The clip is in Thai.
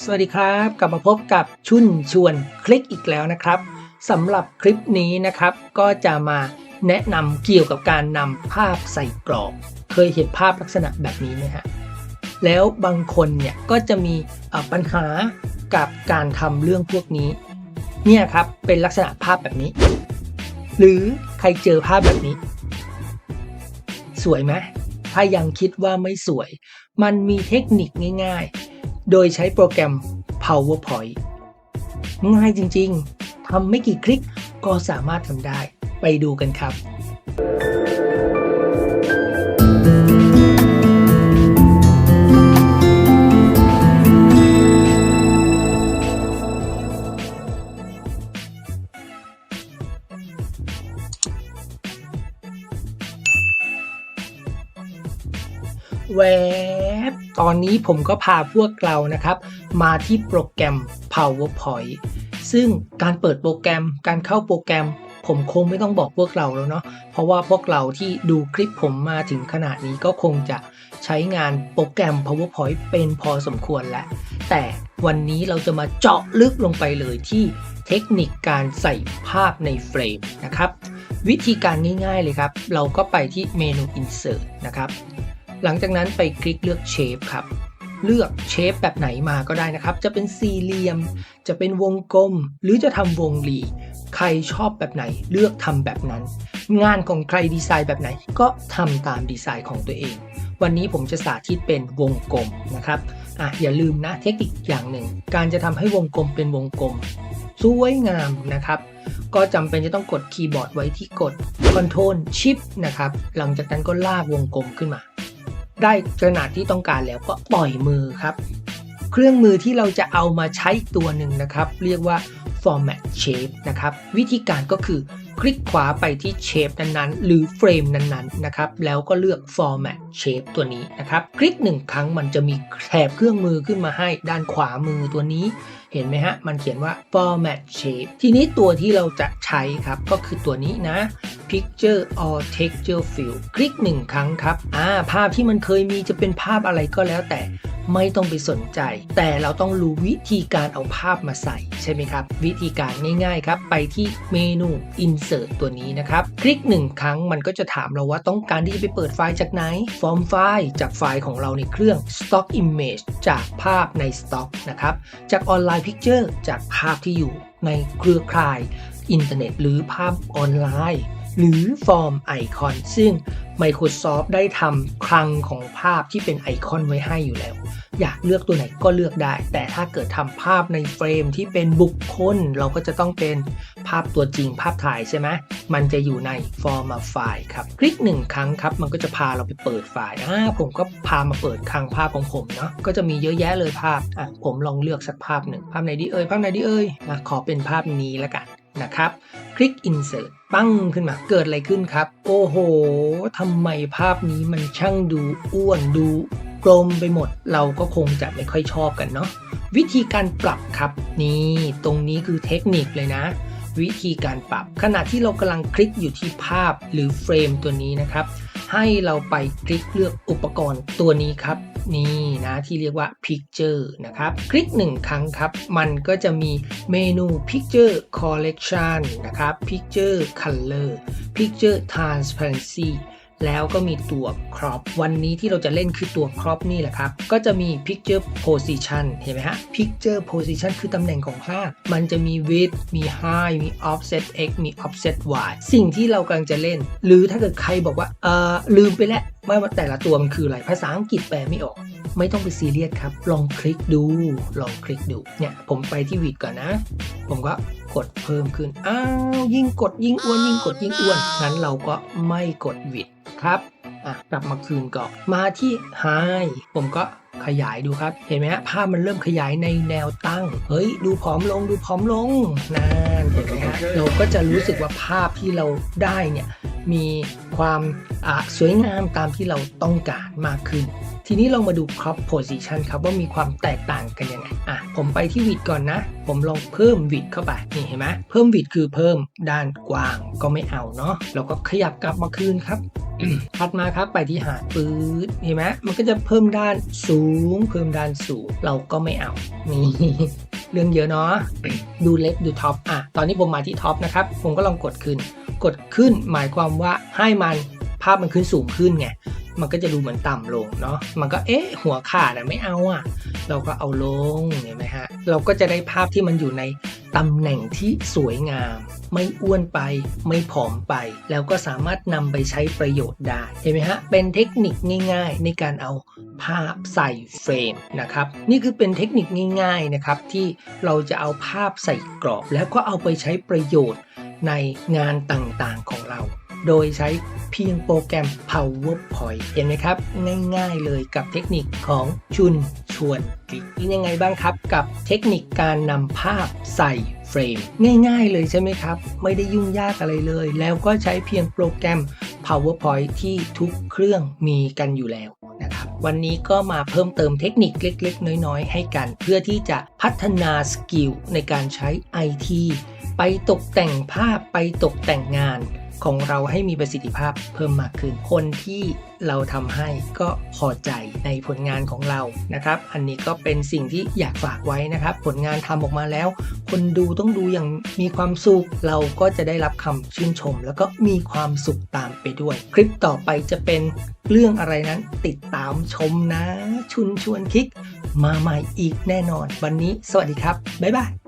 สวัสดีครับ กลับมาพบกับชุนชวนคลิกอีกแล้วนะครับสำหรับคลิปนี้นะครับ ก็จะมาแนะนำเกี่ยวกับการนำภาพใส่กรอบ เคยเห็นภาพลักษณะแบบนี้ไหมฮะแล้วบางคนเนี่ยก็จะมีปัญหากับการทำเรื่องพวกนี้ เนี่ยครับเป็นลักษณะภาพแบบนี้ หรือใครเจอภาพแบบนี้ สวยไหมถ้ายังคิดว่าไม่สวย มันมีเทคนิคง่าย ๆ โดยใช้โปรแกรม PowerPoint ง่ายจริงๆ ทำไม่กี่คลิกก็สามารถทำได้ ไปดูกันครับ แวบ ตอนนี้ผมก็พาพวกเรานะครับ มาที่โปรแกรม PowerPoint ซึ่งการเปิดโปรแกรมการเข้าโปรแกรม ผมคงไม่ต้องบอกพวกเราแล้วเนาะเพราะว่าพวกเราที่ดูคลิปผมมาถึงขนาดนี้ก็คงจะใช้งานโปรแกรม PowerPoint เป็นพอสมควรแล้ว แต่วันนี้เราจะมาเจาะลึกลงไปเลยที่เทคนิคการใส่ภาพในเฟรมนะครับ วิธีการง่ายๆเลยครับ เราก็ไปที่เมนู Insert นะครับ หลังจากนั้นไปคลิกเลือกเชฟครับ เลือกเชฟแบบไหนมาก็ได้นะครับ จะเป็นสี่เหลี่ยม จะเป็นวงกลม หรือจะทำวงรีใครชอบแบบไหนเลือกทำแบบนั้น งานของใครดีไซน์แบบไหนก็ทำตามดีไซน์ของตัวเอง วันนี้ผมจะสาธิตเป็นวงกลมนะครับอะอย่าลืมนะเทคนิคอย่างหนึ่ง การจะทำให้วงกลมเป็นวงกลมสวยงามนะครับ ก็จำเป็นจะต้องกดคีย์บอร์ดไว้ที่กด Ctrl Shift นะครับ หลังจากนั้นก็ลากวงกลมขึ้นมา ได้ขนาดที่ต้องการแล้วก็ปล่อยมือครับ เครื่องมือที่เราจะเอามาใช้ตัวหนึ่งนะครับ เรียกว่า format shape นะครับ วิธีการก็คือคลิกขวาไปที่ shape นั้นๆ หรือเฟรมนั้นๆ นะครับ แล้วก็เลือก format shape ตัวนี้นะครับ คลิกหนึ่งครั้งมันจะมีแถบเครื่องมือขึ้นมาให้ด้านขวามือตัวนี้ เห็นไหมฮะ มันเขียนว่า format shape ทีนี้ตัวที่เราจะใช้ครับ ก็คือตัวนี้นะ picture or texture fill คลิกหนึ่งครั้งครับอ่าภาพที่มันเคยมีจะเป็นภาพอะไรก็แล้วแต่ไม่ต้องไปสนใจ แต่เราต้องรู้วิธีการเอาภาพมาใส่ใช่ไหมครับ วิธีการง่ายๆครับ ไปที่เมนู insert ตัวนี้นะครับ คลิกหนึ่งครั้งมันก็จะถามเราว่าต้องการที่จะไปเปิดไฟล์จากไหน ฟอร์มไฟล์จากไฟล์ของเราในเครื่อง stock image จากภาพใน stock นะครับ จากออนไลน์ picture จากภาพที่อยู่ในเครือข่าย อินเทอร์เน็ต หรือภาพออนไลน์ หรือฟอร์มไอคอนซึ่ง Microsoft ได้ทำคลังของภาพที่เป็นไอคอนไว้ให้อยู่แล้ว อยากเลือกตัวไหนก็เลือกได้ แต่ถ้าเกิดทำภาพในเฟรมที่เป็นบุคคล เราก็จะต้องเป็นภาพตัวจริงภาพถ่ายใช่ไหมมันจะอยู่ใน Format ไฟล์ครับ คลิกหนึ่งครั้งครับ มันก็จะพาเราไปเปิดไฟล์อ่าผมก็พามาเปิดคลังภาพของผมเนาะก็จะมีเยอะแยะเลยภาพอะผมลองเลือกสักภาพหนึ่งภาพไหนดีเอ่ยภาพไหนดีเอ่ยอะขอเป็นภาพนี้ละกัน นะครับ คลิก insert ปั้งขึ้นมาเกิดอะไรขึ้นครับ โอ้โหทำไมภาพนี้มันช่างดูอ้วนดูกลมไปหมด เราก็คงจะไม่ค่อยชอบกันเนาะวิธีการปรับครับนี่ตรงนี้คือเทคนิคเลยนะ วิธีการปรับขณะที่เรากำลังคลิกอยู่ที่ภาพหรือเฟรมตัวนี้นะครับ ให้เราไปคลิกเลือกอุปกรณ์ตัวนี้ครับ นี่นะที่เรียกว่า Picture นะครับ คลิกหนึ่งครั้งครับ มันก็จะมีเมนู Picture Collection นะครับ Picture Color Picture Transparency แล้วก็มีตัว crop วันนี้ที่เราจะเล่นคือตัว crop นี่แหละครับ ก็จะมี picture position เห็นไหมฮะ picture position คือตำแหน่งของภาพ มันจะมี width มี high มี offset x มี offset y สิ่งที่เรากำลังจะเล่น หรือถ้าเกิดใครบอกว่า เออลืมไปแล้ว ม่ว่าแต่ละตัวมันคืออะไร ภาษาอังกฤษแปลไม่ออก ไม่ต้องไปซีเรียสครับ ลองคลิกดู ลองคลิกดู เนี่ย ผมไปที่วิดก่อนนะ ผมก็กดเพิ่มขึ้น อ้าว ยิ่งกดยิ่งอ้วน ยิ่งกดยิ่งอ้วน งั้นเราก็ไม่กดวิดครับ อะ กลับมาคืนก่อน มาที่ไฮผมก็ขยายดูครับ เห็นไหมฮะภาพมันเริ่มขยายในแนวตั้ง เฮ้ย ดูผอมลง ดูผอมลงนั่นเห็นไหมฮะ เราก็จะรู้สึกว่าภาพที่เราได้เนี่ย มีความสวยงามตามที่เราต้องการมากขึ้น ทีนี้เรามาดู crop position ครับว่ามีความแตกต่างกันยังไงอะผมไปที่วิดก่อนนะ ผมลองเพิ่มวิดเข้าไป นี่เห็นไหมเพิ่มวิดคือเพิ่มด้านกว้างก็ไม่เอาเนาะเราก็ขยับกลับมาคืนครับถัดมาครับไปที่หาดปืดเห็นไหมมันก็จะเพิ่มด้านสูง เพิ่มด้านสูงเราก็ไม่เอานี่ เรื่องเยอะเนาะดูเล็กดูท็อปอะตอนนี้ผมมาที่ท็อปนะครับผมก็ลองกดขึ้น กดขึ้นหมายความว่าให้มันภาพมันขึ้นสูงขึ้นไง มันก็จะดูเหมือนต่ำลงเนาะ มันก็เอ๊ะหัวขาดอะไม่เอาอะเราก็เอาลงเห็นไหมฮะ เราก็จะได้ภาพที่มันอยู่ในตำแหน่งที่สวยงาม ไม่อ้วนไป ไม่ผอมไป แล้วก็สามารถนำไปใช้ประโยชน์ได้ เห็นไหมฮะ เป็นเทคนิคง่าย ๆ ในการเอาภาพใส่เฟรมนะครับ นี่คือเป็นเทคนิคง่ายๆนะครับที่เราจะเอาภาพใส่กรอบ แล้วก็เอาไปใช้ประโยชน์ในงานต่างๆของเรา โดยใช้เพียงโปรแกรม PowerPoint เห็นไหมครับ ง่ายๆเลยกับเทคนิคของชุนชวนคลิกเป็นยังไงบ้างครับกับเทคนิคการนำภาพใส่เฟรม ง่ายๆเลยใช่ไหมครับ ไม่ได้ยุ่งยากอะไรเลย แล้วก็ใช้เพียงโปรแกรม PowerPoint ที่ทุกเครื่องมีกันอยู่แล้วนะครับวันนี้ก็มาเพิ่มเติมเทคนิคเล็กๆ น้อยๆ ให้กัน เพื่อที่จะพัฒนาสกิลในการใช้ IT ไปตกแต่งภาพไปตกแต่งงาน ของเราให้มีประสิทธิภาพเพิ่มมากขึ้น คนที่เราทำให้ก็พอใจในผลงานของเรานะครับ อันนี้ก็เป็นสิ่งที่อยากฝากไว้นะครับ ผลงานทำออกมาแล้ว คนดูต้องดูอย่างมีความสุข เราก็จะได้รับคำชื่นชม แล้วก็มีความสุขตามไปด้วย คลิปต่อไปจะเป็นเรื่องอะไรนั้นติดตามชมนะ ชุนชวนคลิก มาใหม่อีกแน่นอน วันนี้ สวัสดีครับ บ๊ายบาย